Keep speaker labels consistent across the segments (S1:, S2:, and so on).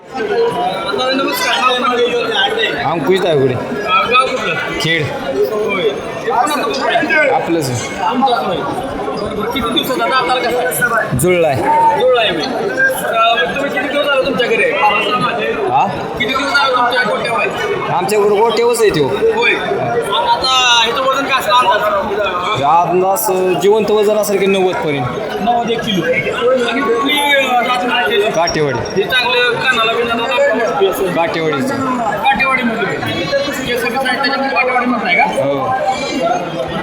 S1: नमस्कार नाव आहे
S2: अंकुश खेड
S1: आहे?
S2: आपलंच
S1: किती दिवसाचा दाताला कसा आहे?
S2: जुळलाय
S1: जुळला आहे तुम्ही किती दिवस तुमच्या घरी
S2: हा
S1: किती दिवस तुमच्या गोट्यावर आहे?
S2: आमच्याकडे गोटेवच आहे तो
S1: होय आता ह्याचं वजन काय अंदाज
S2: अंदाज जिवंत वजन असेल की नव्वद पर्यंत
S1: नव्वद एक किलो आणि कुठली
S2: काटेवाडी
S1: हे चांगलं कानाला बिनाला दाखवा असं.
S2: काटेवाडीचं
S1: काटेवाडीमध्ये केस कसं आहे त्याच्यामध्ये काटेवाडी म्हणताय का?
S2: हो.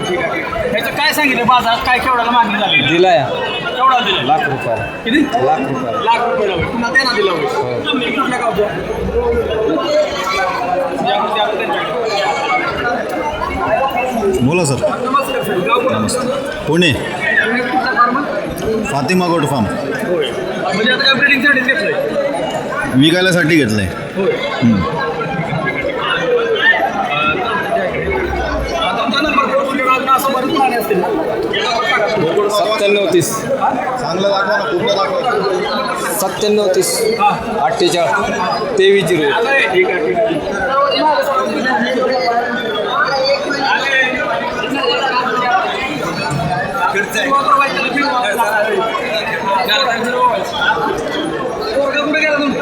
S1: ठीक आहे ह्याचं काय सांगितलं? बाजारात काय केवढ्याला मागणी झाली?
S2: दिलाय.
S1: केवढा दिला
S2: लाख रुपयाला.
S1: किती?
S2: लाख रुपयाला.
S1: लाख रुपये लावले पुन्हा त्यांना दिला होय. तुम्ही कुठल्या गावचं या गोष्टी आता त्यांच्याकडे.
S3: बोला सर.
S1: नमस्कार सर. गाव कुठलं?
S3: पुणे.
S1: तुम्ही कुठला farmer?
S3: Fatima goat farm.
S1: होय. म्हणजे आता ब्रिडिंगसाठीच घेतलंय.
S3: विकायलासाठी घेतलंय.
S1: प्राणी.
S2: सत्त्याण्णव तीस.
S3: चांगलं दाखवा ना कुठलं दाखवा.
S2: सत्त्याण्णव तीस.
S1: हा.
S2: अठ्ठेचाळ तेवीस झिरो
S1: आलंय. ठीक आहे ठीक आहे कुठे गेला तुम्ही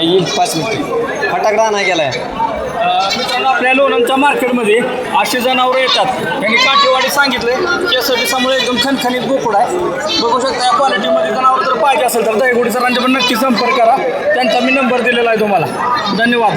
S2: काही पाच मिनिट. फटाकडा नाही गेलाय.
S1: मित्रांनो आपल्या लोणंदच्या मार्केटमध्ये असे जनावरं येतात. त्यांनी काठेवाडी सांगितले समोर एकदम खणखणीत गोकुड आहे. बघू शकता या क्वालिटीमध्ये जनावर जर पाहिजे असेल तर दहीगुडी सरांच्या पण नक्की संपर्क करा. त्यांचा मी नंबर दिलेला आहे तुम्हाला. धन्यवाद.